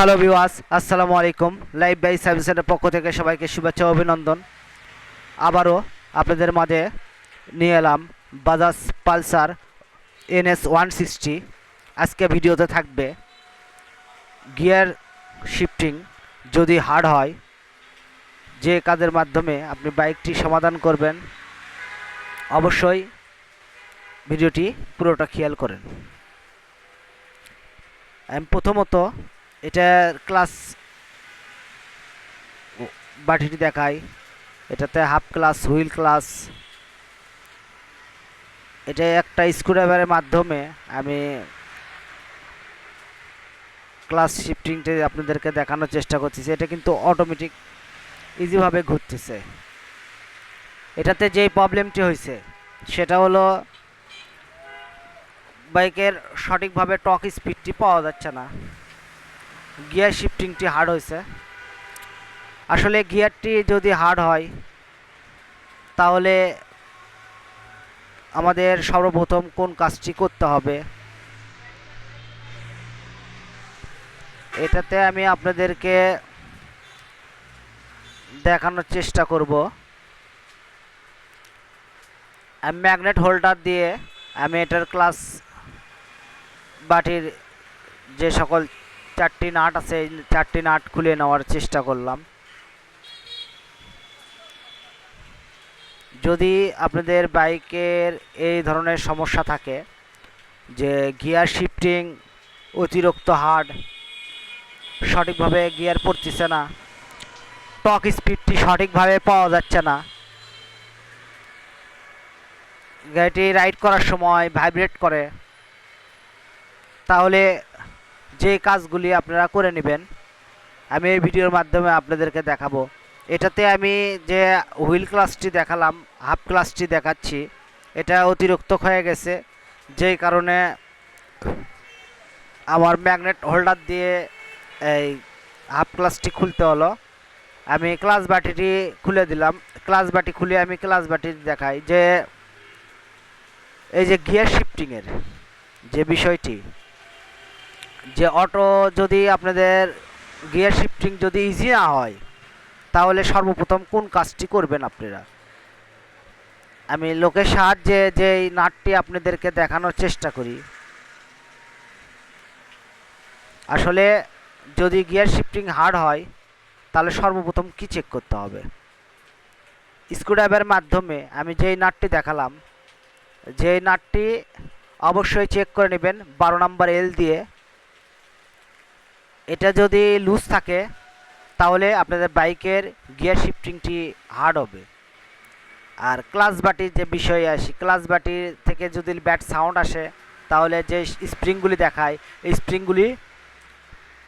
Hello ভিওয়াস আসসালামু আলাইকুম live by service centre পক্ষ থেকে সবাইকে শুভেচ্ছা অভিনন্দন। আবারও আপনাদের মাঝে নিয়ে এলাম Bajaj Pulsar NS one sixty আজকে ভিডিওতে থাকবে গিয়ার শিফটিং। যদি হার্ড হয়, যে কাজের মাধ্যমে আপনি বাইকটি সমাধান করবেন, অবশ্যই ভিডিওটি পুরোটা খেয়াল করেন। প্রথমত এটার ক্লাস বাটিটি দেখাই। এটাতে হাফ ক্লাস হুইল ক্লাস এটা একটা স্ক্রুড্রাইভারের মাধ্যমে আমি ক্লাস শিফটিংটা আপনাদেরকে দেখানোর চেষ্টা করতেছি। এটা কিন্তু অটোমেটিক ইজিভাবে ঘুরতেছে। এটাতে যেই প্রবলেমটি হয়েছে, সেটা হলো বাইকের সঠিকভাবে টক স্পিডটি পাওয়া যাচ্ছে না। গিয়ার শিফটিংটি হার্ড হয়েছে। আসলে গিয়ারটি যদি হার্ড হয়, তাহলে আমাদের সর্বপ্রথম কোন কাজটি করতে হবে? এটাতে আমি আপনাদেরকে দেখানোর চেষ্টা করব। আমি ম্যাগনেট হোল্ডার দিয়ে আমি এটার ক্লাস বাটির যে সকল চারটি নাট আছে চারটি নাট খুলে নেওয়ার চেষ্টা করলাম। যদি আপনাদের বাইকের এই ধরনের সমস্যা থাকে, যে গিয়ার শিফটিং, অতিরিক্ত হার্ড, সঠিকভাবে গিয়ার পড়তেছে না টক স্পিডটি সঠিকভাবে পাওয়া যাচ্ছে না, গাড়িটি রাইড করার সময় ভাইব্রেট করে, তাহলে যে কাজগুলি আপনারা করে নেবেন, আমি এই ভিডিওর মাধ্যমে আপনাদেরকে দেখাবো। এটাতে আমি যে হুইল ক্লাসটি দেখালাম, হাফ ক্লাসটি দেখাচ্ছি, এটা অতিরিক্ত হয়ে গেছে, যেই কারণে আমার ম্যাগনেট হোল্ডার দিয়ে এই হাফ ক্লাসটি খুলতে হলো। আমি ক্লাস বাটিটি খুলে দিলাম। ক্লাস বাটি খুলে আমি ক্লাস বাটি দেখাই যে, এই যে গিয়ার শিফটিংয়ের যে বিষয়টি যে অটো যদি আপনাদের গিয়ার শিফটিং যদি ইজি না হয়, তাহলে সর্বপ্রথম কোন কাজটি করবেন আপনারা? আমি লোকের সাহায্যে যে নাটটি আপনাদেরকে দেখানোর চেষ্টা করি। আসলে যদি গিয়ার শিফটিং হার্ড হয়, তাহলে সর্বপ্রথম কি চেক করতে হবে? স্ক্রুড্রাইভারের মাধ্যমে আমি যেই নাটটি দেখালাম, যেই নাটটি অবশ্যই চেক করে নেবেন, বারো নাম্বার এল দিয়ে। এটা যদি লুজ থাকে, তাহলে আপনাদের বাইকের গিয়ার শিফটিংটি হার্ড হবে। আর ক্লাস বাটির যে বিষয়ে আসি ক্লাস বাটির থেকে যদি ব্যাট সাউন্ড আসে, তাহলে যে স্প্রিংগুলি দেখায়, এই স্প্রিংগুলি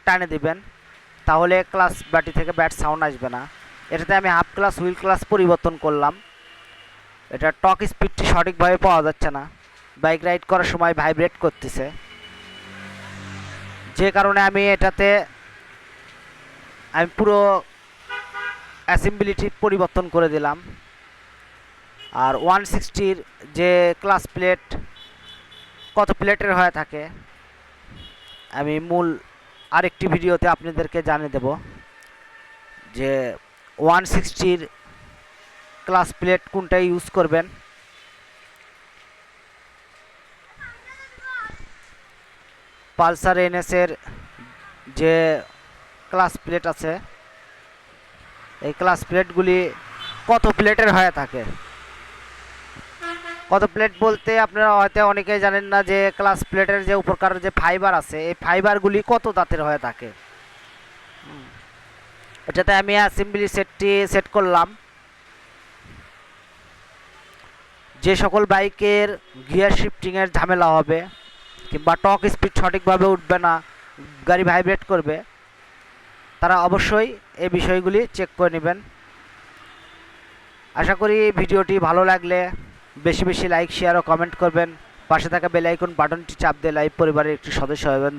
টানে দিবেন। তাহলে ক্লাস বাটি থেকে ব্যাট সাউন্ড আসবে না। এটাতে আমি হাফ ক্লাস হুইল ক্লাস পরিবর্তন করলাম। এটা টক স্পিডটি সঠিকভাবে পাওয়া যাচ্ছে না। বাইক রাইড করার সময় ভাইব্রেট করতেছে। যে কারণে আমি এটাতে, আমি পুরো অ্যাসেম্বলিটি পরিবর্তন করে দিলাম। আর ওয়ান সিক্সটির যে ক্লাস প্লেট, কত প্লেটের হয়ে থাকে, আমি মূল আরেকটি ভিডিওতে আপনাদেরকে জানিয়ে দেব যে ওয়ান সিক্সটির ক্লাস প্লেট কোনটা ইউজ করবেন। পালসার এনএসের যে ক্লাস প্লেট আছে, এই ক্লাস প্লেটগুলি কত প্লেটের হয়ে থাকে? কত প্লেট বলতে আপনারা হয়তো অনেকেই জানেন না যে ক্লাস প্লেটের যে উপরকার যে ফাইবার আছে, এই ফাইবারগুলি কত দাঁতের হয়ে থাকে? এটাতে আমি অ্যাসেম্বলি সেটটি সেট করলাম। যে সকল বাইকের গিয়ার শিফটিংয়ের ঝামেলা হবে কিংবা টক স্পিড সঠিকভাবে উঠবে না, গাড়ি ভাইব্রেট করবে, তারা অবশ্যই এই বিষয়গুলি চেক করে নেবেন। আশা করি ভিডিওটি ভালো লাগলে বেশি বেশি লাইক শেয়ার ও কমেন্ট করবেন। পাশে থাকা বেল আইকন বাটনটি চাপ দিয়ে লাইভ পরিবারের একটি সদস্য হবেন।